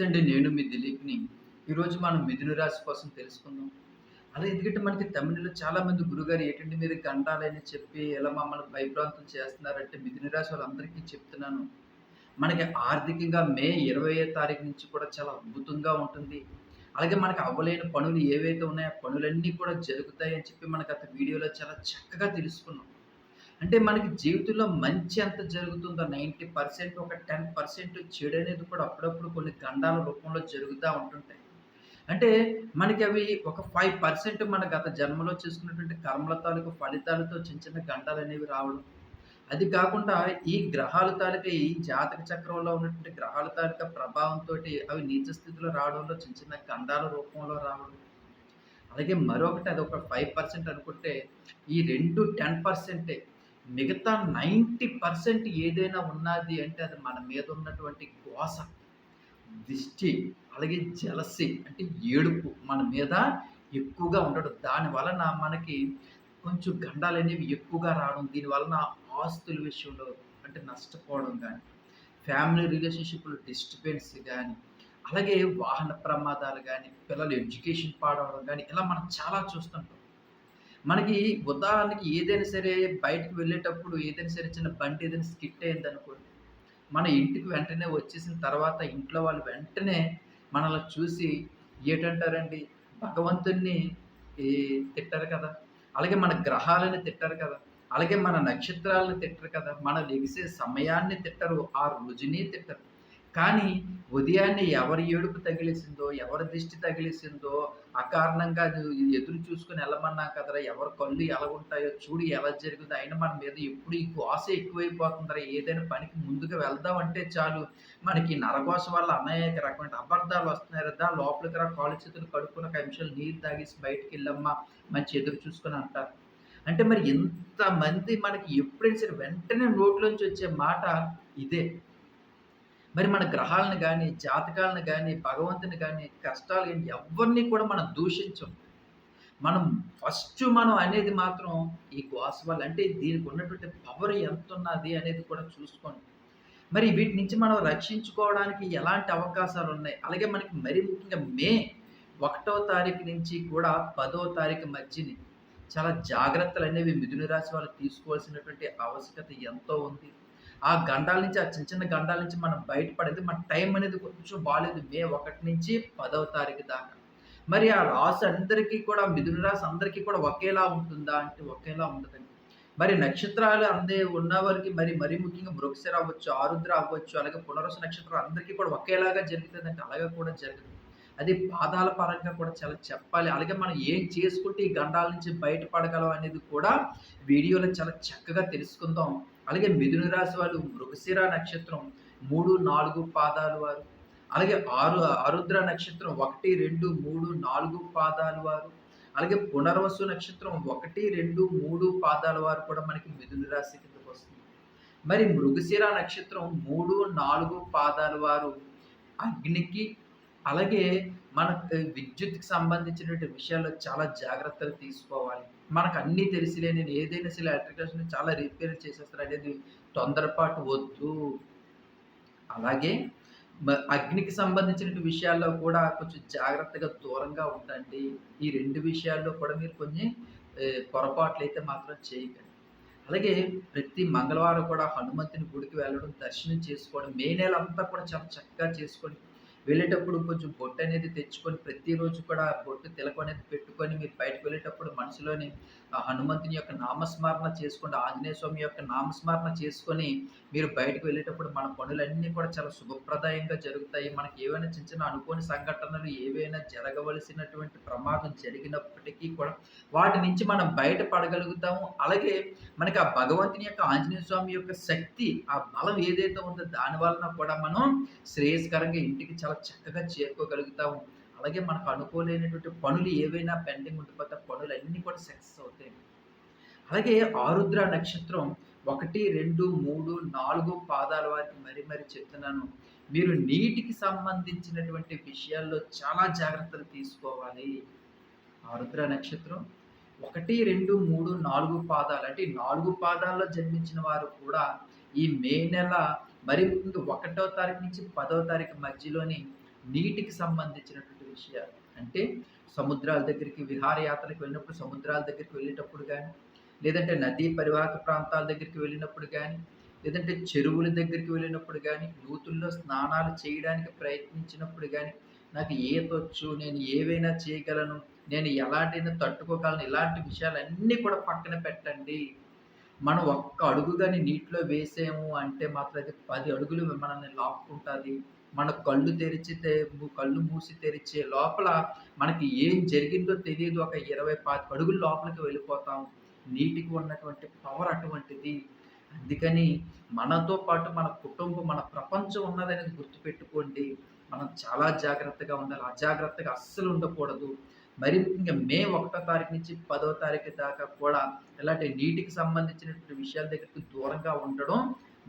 నమస్తే అండి నేను మీ దిలీప్ని ఈరోజు మనం మిథున రాశి కోసం తెలుసుకుందాం. అలా ఎందుకంటే మనకి తమిళలో చాలా మంది గురుగారు ఏంటంటే మీరు గంటాలని చెప్పి ఎలా మమ్మల్ని భయప్రాంతం చేస్తున్నారంటే మిథున రాశి వాళ్ళందరికీ చెప్తున్నాను. మనకి ఆర్థికంగా మే ఇరవై తారీఖు నుంచి కూడా చాలా అద్భుతంగా ఉంటుంది. అలాగే మనకు అవ్వలేని పనులు ఏవైతే ఉన్నాయో పనులన్నీ కూడా జరుగుతాయని చెప్పి మనకు అత వీడియోలో చాలా చక్కగా తెలుసుకున్నాం. అంటే మనకి జీవితంలో మంచి ఎంత జరుగుతుందో నైంటీ పర్సెంట్ ఒక టెన్ పర్సెంట్ చెడు అనేది కూడా అప్పుడప్పుడు కొన్ని గండాల రూపంలో జరుగుతూ ఉంటుంటాయి. అంటే మనకి అవి ఒక ఫైవ్ పర్సెంట్ మన గత జన్మలో చేసుకున్నటువంటి కర్మల తాలూకు ఫలితాలతో చిన్న చిన్న గండాలు అనేవి రావడం. అది కాకుండా ఈ గ్రహాల తాలూకా ఈ జాతక చక్రంలో ఉన్నటువంటి గ్రహాల తాలూకా ప్రభావంతో అవి నీచ స్థితిలో రావడంలో చిన్న చిన్న గండాల రూపంలో రావడం. అలాగే మరొకటి అది ఒక ఫైవ్ పర్సెంట్ అనుకుంటే ఈ రెండు టెన్ పర్సెంటే మిగతా నైంటీ పర్సెంట్ ఏదైనా ఉన్నది అంటే అది మన మీద ఉన్నటువంటి కోస దిష్టి అలాగే జలసి అంటే ఏడుపు మన మీద ఎక్కువగా ఉండడం. దాని వలన మనకి కొంచెం గండాలు అనేవి ఎక్కువగా రావడం దీని వలన ఆస్తుల విషయంలో అంటే నష్టపోవడం కానీ ఫ్యామిలీ రిలేషన్షిప్లో డిస్టర్బెన్స్ కానీ అలాగే వాహన ప్రమాదాలు కానీ పిల్లలు ఎడ్యుకేషన్ పాడవడం కానీ ఇలా మనం చాలా చూస్తుంటాం. మనకి ఉదాహరణకి ఏదైనా సరే బయటకు వెళ్ళేటప్పుడు ఏదైనా సరే చిన్న బండి ఏదైనా స్కిట్ అయింది అనుకోండి మన ఇంటికి వెంటనే వచ్చేసిన తర్వాత ఇంట్లో వాళ్ళు వెంటనే మనల్ని చూసి ఏటంటారండి? భగవంతుణ్ణి తిట్టారు కదా? అలాగే మన గ్రహాలని తిట్టారు కదా? అలాగే మన నక్షత్రాలను తిట్టరు కదా? మనం లెగిసే సమయాన్ని తిట్టరు ఆ రోజుని తిట్టరు. కానీ ఉదయాన్నే ఎవరి ఏడుపు తగిలేసిందో ఎవరి దిష్టి తగిలేసిందో అకారణంగా ఎదురు చూసుకుని వెళ్ళమన్నా కదరా ఎవరి కళ్ళు ఎలా ఉంటాయో చూడు ఎలా జరుగుతుందో అయినా మన మీద ఎప్పుడు ఈ గోస ఎక్కువైపోతుందరా ఏదైనా పనికి ముందుకు వెళ్దామంటే చాలు. మనకి నరగోస వల్ల అనేక రకమైన అబద్ధాలు వస్తున్నాయి దా లోపలికి రా కాలు చేతులు కడుక్కున్న ఒక నీరు తాగేసి బయటికి వెళ్ళమ్మా మంచి ఎదురు చూసుకుని అంటారు. అంటే మరి ఎంతమంది మనకి ఎప్పుడైనా సరే వెంటనే నోట్లోంచి వచ్చే మాట ఇదే. మరి మన గ్రహాలను కానీ జాతకాలను కానీ భగవంతుని కానీ కష్టాలు కానీ ఎవరిని కూడా మనం దూషించం. మనం ఫస్ట్ మనం అనేది మాత్రం ఈ కోసవాళ్ళు అంటే దీనికి ఉన్నటువంటి పవర్ ఎంత ఉన్నది అనేది కూడా చూసుకోండి. మరి వీటి నుంచి మనం రక్షించుకోవడానికి ఎలాంటి అవకాశాలు ఉన్నాయి? అలాగే మనకి మరీ ముఖ్యంగా మే ఒకటో తారీఖు నుంచి కూడా పదో తారీఖు మధ్యని చాలా జాగ్రత్తలు అనేవి మిథున రాశి వాళ్ళు తీసుకోవాల్సినటువంటి ఆవశ్యకత ఎంతో ఉంది. ఆ గండాల నుంచి ఆ చిన్న చిన్న గండాల నుంచి మనం బయటపడేది మన టైం అనేది కొంచెం బాగాలేదు మే ఒకటి నుంచి పదవ తారీఖు దాకా. మరి ఆ రాసు అందరికీ కూడా మిథున రాశి అందరికీ కూడా ఒకేలా ఉంటుందా అంటే ఒకేలా ఉండదండి. మరి నక్షత్రాలు అందే ఉన్నవారికి మరి మరీ ముఖ్యంగా మృగశిర అవ్వచ్చు ఆరుద్ర అవ్వచ్చు అలాగే పునరుస నక్షత్రం అందరికీ కూడా ఒకేలాగా జరుగుతుందంటే అలాగే కూడా జరగదు. అది పాదాల పరంగా కూడా చాలా చెప్పాలి. అలాగే మనం ఏం చేసుకుంటే ఈ గండాల నుంచి బయటపడగలం అనేది కూడా వీడియోలో చాలా చక్కగా తెలుసుకుందాం. అలాగే మిథున రాశి వాళ్ళు మృగశిర నక్షత్రం మూడు నాలుగు పాదాలు వారు. అలాగే ఆరు ఆరుద్ర నక్షత్రం ఒకటి రెండు మూడు నాలుగు పాదాలు వారు. అలాగే పునర్వసు నక్షత్రం ఒకటి రెండు మూడు పాదాల వారు కూడా మనకి మిథున రాశి కిందకు వస్తుంది. మరి మృగశిర నక్షత్రం మూడు నాలుగు పాదాల వారు అగ్నికి అలాగే మన విద్యుత్కి సంబంధించినటువంటి విషయాల్లో చాలా జాగ్రత్తలు తీసుకోవాలి. మనకు అన్నీ తెలిసిలే నేను ఏదైనా సరే ఎలక్ట్రికల్స్ని చాలా రిపేర్ చేసేస్తారు అనేది తొందరపాటు వద్దు. అలాగే అగ్నికి సంబంధించిన విషయాల్లో కూడా కొంచెం జాగ్రత్తగా దూరంగా ఉండండి. ఈ రెండు విషయాల్లో కూడా మీరు కొన్ని పొరపాట్లు అయితే మాత్రం చేయకండి. అలాగే ప్రతి మంగళవారం కూడా హనుమంతుని గుడికి వెళ్ళడం దర్శనం చేసుకోవడం మే నెల అంతా కూడా చాలా చక్కగా చేసుకోండి వెళ్ళేటప్పుడు కొంచెం బొట్టు అనేది తెచ్చుకొని ప్రతిరోజు కూడా బొట్టు తిలకం అనేది పెట్టుకొని మీరు బయటకు వెళ్ళేటప్పుడు మనసులోని హనుమంతుని యొక్క నామస్మరణ చేసుకోండి ఆంజనేయ స్వామి యొక్క నామస్మరణ చేసుకొని మీరు బయటకు వెళ్ళేటప్పుడు మన పనులన్నీ కూడా చాలా శుభప్రదాయంగా జరుగుతాయి. మనకి ఏవైనా చిన్న చిన్న అనుకోని సంఘటనలు ఏవైనా జరగవలసినటువంటి ప్రమాదం జరిగినప్పటికీ కూడా వాటి నుంచి మనం బయటపడగలుగుతాము. అలాగే మనకి ఆ భగవంతుని యొక్క ఆంజనేయ స్వామి యొక్క శక్తి ఆ బలం ఏదైతే ఉందో దాని వలన కూడా మనం శ్రేయస్కరంగా ఇంటికి చాలా చక్కగా చేరుకోగలుగుతాము. అలాగే మనకు అనుకోలేనటువంటి పనులు ఏవైనా పెండింగ్ ఉండిపోతే పనులు అన్నీ కూడా సక్సెస్ అవుతాయి. అలాగే ఆరుద్ర నక్షత్రం ఒకటి రెండు మూడు నాలుగు పాదాల వారికి మరీ మరీ చెప్తున్నాను. మీరు నీటికి సంబంధించినటువంటి విషయాల్లో చాలా జాగ్రత్తలు తీసుకోవాలి. ఆరుద్ర నక్షత్రం ఒకటి రెండు మూడు నాలుగు పాదాలు అంటే నాలుగు పాదాల్లో జన్మించిన వారు కూడా ఈ మే నెల మరి ఒకటో తారీఖు నుంచి పదో తారీఖు మధ్యలోని నీటికి సంబంధించినటువంటి విషయాలు అంటే సముద్రాల దగ్గరికి విహారయాత్రకు వెళ్ళినప్పుడు సముద్రాల దగ్గరికి వెళ్ళేటప్పుడు కానీ లేదంటే నదీ పరివాహక ప్రాంతాల దగ్గరికి వెళ్ళినప్పుడు కానీ లేదంటే చెరువుల దగ్గరికి వెళ్ళినప్పుడు కానీ నూతుల్లో స్నానాలు చేయడానికి ప్రయత్నించినప్పుడు కానీ నాకు ఈతొచ్చు నేను ఏవైనా చేయగలను నేను ఎలాంటి తట్టుకోగలను ఇలాంటి విషయాలన్నీ కూడా పక్కన పెట్టండి. మనం ఒక్క అడుగు కానీ నీటిలో వేసాము అంటే మాత్రం అది పది అడుగులు మనల్ని లాక్కుంటుంది. మన కళ్ళు తెరిచితే కళ్ళు మూసి తెరిచే లోపల మనకి ఏం జరిగిందో తెలియదు. ఒక ఇరవై పాతి అడుగుల లోపలికి వెళ్ళిపోతాం నీటికి ఉన్నటువంటి పవర్ అటువంటిది. అందుకని మనతో పాటు మన కుటుంబం మన ప్రపంచం ఉన్నదనేది గుర్తుపెట్టుకోండి. మనం చాలా జాగ్రత్తగా ఉండాలి. అజాగ్రత్తగా అస్సలు ఉండకూడదు. మరి ఇంకా మే ఒకటో తారీఖు నుంచి పదో తారీఖు దాకా కూడా ఇలాంటి నీటికి సంబంధించినటువంటి విషయాల దగ్గరికి దూరంగా ఉండడం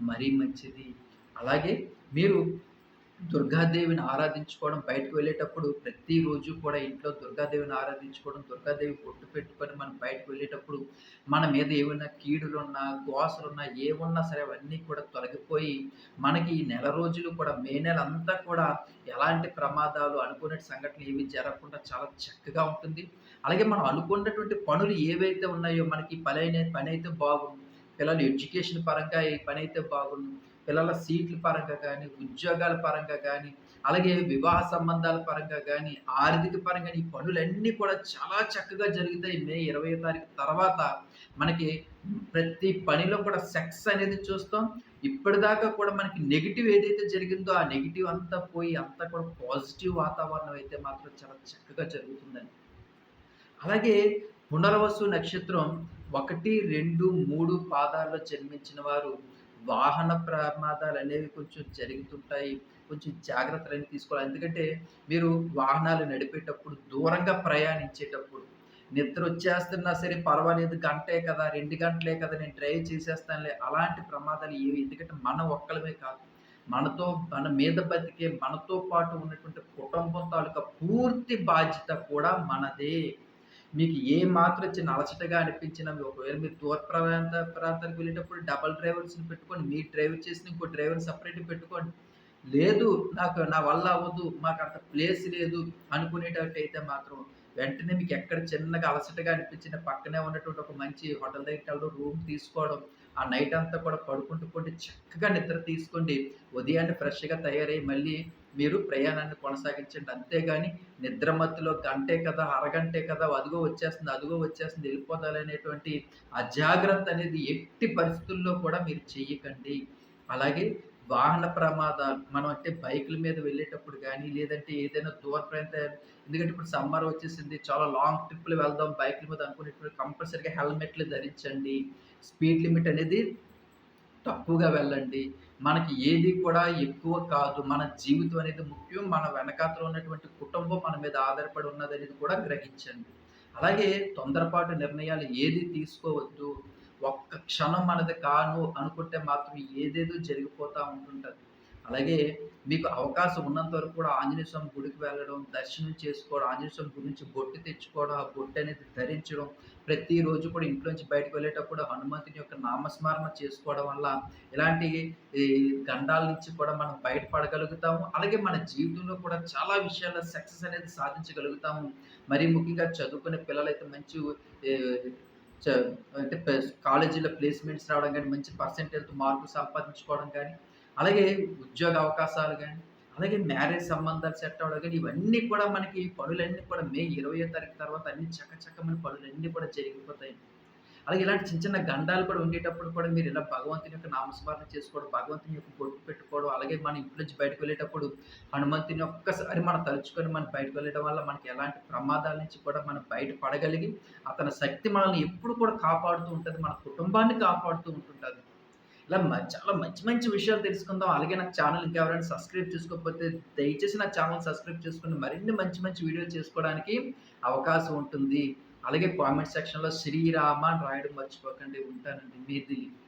మరీ మంచిది. అలాగే మీరు దుర్గాదేవిని ఆరాధించుకోవడం బయటకు వెళ్ళేటప్పుడు ప్రతిరోజు కూడా ఇంట్లో దుర్గాదేవిని ఆరాధించుకోవడం దుర్గాదేవి పొట్టు పెట్టుకొని మనం బయటకు వెళ్ళేటప్పుడు మన మీద ఏమైనా కీడులున్నా దోసలున్నా ఏమున్నా సరే అవన్నీ కూడా తొలగిపోయి మనకి ఈ నెల రోజులు కూడా మే నెల అంతా కూడా ఎలాంటి ప్రమాదాలు అనుకునే సంఘటనలు ఏవి జరగకుండా చాలా చక్కగా ఉంటుంది. అలాగే మనం అనుకున్నటువంటి పనులు ఏవైతే ఉన్నాయో మనకి పని అయిన పని అయితే బాగుంది పిల్లలు ఎడ్యుకేషన్ పరంగా ఈ పని అయితే బాగుంది పిల్లల సీట్ల పరంగా కానీ ఉద్యోగాల పరంగా కానీ అలాగే వివాహ సంబంధాల పరంగా కానీ ఆర్థిక పరంగా ఈ పనులన్నీ కూడా చాలా చక్కగా జరుగుతాయి. మే ఇరవై తారీఖు తర్వాత మనకి ప్రతి పనిలో కూడా సెక్స్ అనేది చూస్తాం. ఇప్పటిదాకా కూడా మనకి నెగిటివ్ ఏదైతే జరిగిందో ఆ నెగిటివ్ అంతా పోయి అంతా కూడా పాజిటివ్ వాతావరణం అయితే మాత్రం చాలా చక్కగా జరుగుతుందండి. అలాగే పునర్వసు నక్షత్రం ఒకటి రెండు మూడు పాదాల్లో జన్మించిన వారు వాహన ప్రమాదాలు అనేవి కొంచెం జరుగుతుంటాయి. కొంచెం జాగ్రత్తలు తీసుకోవాలి. ఎందుకంటే మీరు వాహనాలు నడిపేటప్పుడు దూరంగా ప్రయాణించేటప్పుడు నిద్ర వచ్చేస్తున్నా సరే పర్వాలేదు గంటే కదా రెండు గంటలే కదా నేను డ్రైవ్ చేసేస్తానులే. అలాంటి ప్రమాదాలు ఏవి? ఎందుకంటే మన ఒక్కలమే కాదు. మనతో మన మీద బతికే మనతో పాటు ఉన్నటువంటి కుటుంబం తాలూకా పూర్తి బాధ్యత కూడా మనదే. మీకు ఏ మాత్రం చిన్న అలసటగా అనిపించినా ఒకవేళ మీరు దూర ప్రాంత ప్రాంతానికి వెళ్ళేటప్పుడు డబల్ డ్రైవర్స్ని పెట్టుకోండి. మీ డ్రైవర్ చేసిన ఇంకో డ్రైవర్ సపరేట్ పెట్టుకోండి. లేదు నాకు నా వల్ల అవ్వదు మాకు అంత ప్లేస్ లేదు అనుకునేటట్టయితే మాత్రం వెంటనే మీకు ఎక్కడ చిన్నగా అలసటగా అనిపించిన పక్కనే ఉన్నటువంటి ఒక మంచి హోటల్ దగ్గరికి వెళ్ళడం రూమ్ తీసుకోవడం ఆ నైట్ అంతా కూడా పడుకుంటూ చక్కగా నిద్ర తీసుకోండి. ఉదయాన్నే ఫ్రెష్గా తయారై మళ్ళీ మీరు ప్రయాణాన్ని కొనసాగించండి. అంతేగాని నిద్ర మత్తులో గంటే కదా అరగంటే కదా అదిగో వచ్చేస్తుంది అదిగో వచ్చేస్తుంది వెళ్ళిపోతాలనేటువంటి అజాగ్రత్త అనేది ఎట్టి పరిస్థితుల్లో కూడా మీరు చెయ్యకండి అలాగే వాహన ప్రమాదాలు మనం అంటే బైకుల మీద వెళ్ళేటప్పుడు కానీ లేదంటే ఏదైనా దూర ప్రాంత ఎందుకంటే ఇప్పుడు సమ్మర్ వచ్చేసింది చాలా లాంగ్ ట్రిప్లు వెళ్దాం బైకుల మీద అనుకునేటప్పుడు కంపల్సరీగా హెల్మెట్లు ధరించండి. స్పీడ్ లిమిట్ అనేది తక్కువగా వెళ్ళండి. మనకి ఏది కూడా ఎక్కువ కాదు. మన జీవితం అనేది ముఖ్యం. మన వెనకాతలో ఉన్నటువంటి కుటుంబం మన మీద ఆధారపడి ఉన్నది అనేది కూడా గ్రహించండి. అలాగే తొందరపాటు నిర్ణయాలు ఏది తీసుకోవద్దు. ఒక్క క్షణం మనది కాను అనుకుంటే మాత్రం ఏదేదో జరిగిపోతూ ఉంటుంటుంది. అలాగే మీకు అవకాశం ఉన్నంత వరకు కూడా ఆంజనేయ స్వామి గుడికి వెళ్ళడం దర్శనం చేసుకోవడం ఆంజనేయ స్వామి గుడి నుంచి బొట్టు తెచ్చుకోవడం ఆ బొట్టు అనేది ధరించడం ప్రతిరోజు కూడా ఇంట్లోంచి బయటకు వెళ్ళేటప్పుడు హనుమంతుని యొక్క నామస్మరణ చేసుకోవడం వల్ల ఇలాంటి గండాల నుంచి కూడా మనం బయటపడగలుగుతాము. అలాగే మన జీవితంలో కూడా చాలా విషయాల్లో సక్సెస్ అనేది సాధించగలుగుతాము. మరీ ముఖ్యంగా చదువుకునే పిల్లలైతే మంచి అంటే కాలేజీలో ప్లేస్మెంట్స్ రావడం కానీ మంచి పర్సెంటేజ్తో మార్కులు సంపాదించుకోవడం కానీ అలాగే ఉద్యోగ అవకాశాలు కానీ అలాగే మ్యారేజ్ సంబంధాలు సెట్ అవ్వడం కానీ ఇవన్నీ కూడా మనకి పనులన్నీ కూడా మే ఇరవై తారీఖు తర్వాత అన్ని చక్కచక్కమైన పనులన్నీ కూడా జరిగిపోతాయి. అలాగే ఇలాంటి చిన్న చిన్న గండాలు కూడా ఉండేటప్పుడు కూడా మీరు ఇలా భగవంతుని యొక్క నామస్మరణ చేసుకోవడం భగవంతుని యొక్క బొట్టు పెట్టుకోవడం అలాగే మన ఇంట్లో నుంచి బయటకు వెళ్ళేటప్పుడు హనుమంతుని ఒక్కసారి మనం తలుచుకొని మనం బయటకు వెళ్ళడం వల్ల మనకి ఎలాంటి ప్రమాదాల నుంచి కూడా మనం బయట పడగలిగి అతని శక్తి మనల్ని ఎప్పుడు కూడా కాపాడుతూ ఉంటుంది మన కుటుంబాన్ని కాపాడుతూ ఉంటుంటుంది. ఇలా చాలా మంచి మంచి విషయాలు తెలుసుకుందాం. అలాగే నా ఛానల్ ఇంకెవరైనా సబ్స్క్రైబ్ చేసుకోకపోతే దయచేసి నా ఛానల్ సబ్స్క్రైబ్ చేసుకుని మరిన్ని మంచి మంచి వీడియోలు చేసుకోవడానికి అవకాశం ఉంటుంది. అలాగే కామెంట్ సెక్షన్లో శ్రీరామ అని రాయడం మర్చిపోకండి. ఉంటానండి. మీ దిలీప్